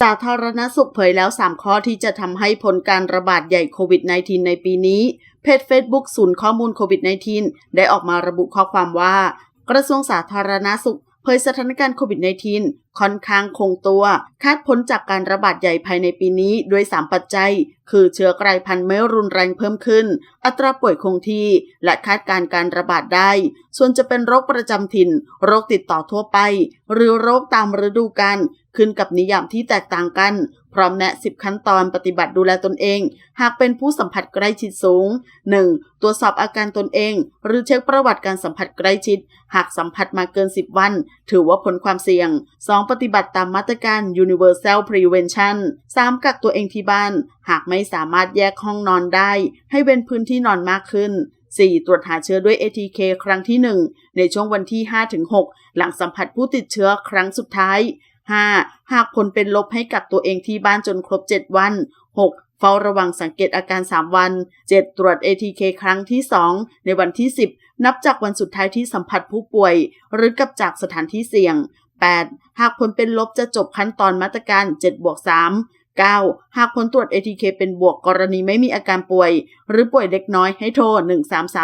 สาธารณสุขเผยแล้ว 3 ข้อที่จะทำให้ผลการระบาดใหญ่โควิด -19 ในปีนี้ เพจ Facebook ศูนย์ข้อมูลโควิด -19 ได้ออกมาระบุข้อความว่า กระทรวงสาธารณสุขเผยสถานการณ์โควิด -19 ค่อนข้างคงตัว คาดพ้นจากการระบาดใหญ่ภายในปีนี้ด้วย 3 ปัจจัย คือเชื้อกลายพันธุ์ไม่รุนแรงเพิ่มขึ้น อัตราป่วยคงที่ และคาดการณ์การระบาดได้ส่วนจะเป็นโรคประจำถิ่น โรคติดต่อทั่วไป หรือโรคตามฤดูกาลขึ้นกับนิยามที่แตกต่างกัน พร้อมแนะ 10 ขั้นตอนปฏิบัติดูแลตนเอง หากเป็นผู้สัมผัสใกล้ชิดสูง 1. ตรวจสอบอาการตนเอง หรือเช็คประวัติการสัมผัสใกล้ชิด หากสัมผัสมาเกิน 10 วัน ถือว่าผลความเสี่ยง 2. ปฏิบัติตามมาตรการ Universal Prevention 3. กักตัวเองที่บ้าน หากไม่สามารถแยกห้องนอนได้ ให้เว้นพื้นที่นอนมากขึ้น 4. ตรวจหาเชื้อด้วย ATK ครั้งที่ 1 ในช่วงวันที่ 5-6 หลังสัมผัสผู้ติดเชื้อครั้งสุดท้าย 5. หากผลเป็นลบให้กักตัวเองที่บ้านจนครบ 7 วัน 6. เฝ้าระวังสังเกตอาการ 3 วัน 7. ตรวจ ATK ครั้งที่ 2 ในวันที่ 10 นับจากวันสุดท้ายที่สัมผัสผู้ป่วย หรือกับจากสถานที่เสี่ยง 8. หากผลเป็นลบจะจบขั้นตอนมาตรการ7บวก3 9. หากผลตรวจ ATK เป็นบวกกรณีไม่มีอาการป่วย หรือป่วยเล็กน้อยให้โทร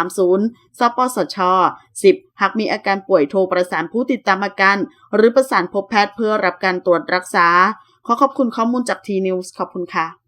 1330 สปสช 10. หากมีอาการป่วยโทรประสานผู้ติดตามอาการ หรือประสานพบแพทย์เพื่อรับการตรวจรักษา ขอขอบคุณข้อมูลจากทีนิวส์ขอบคุณค่ะ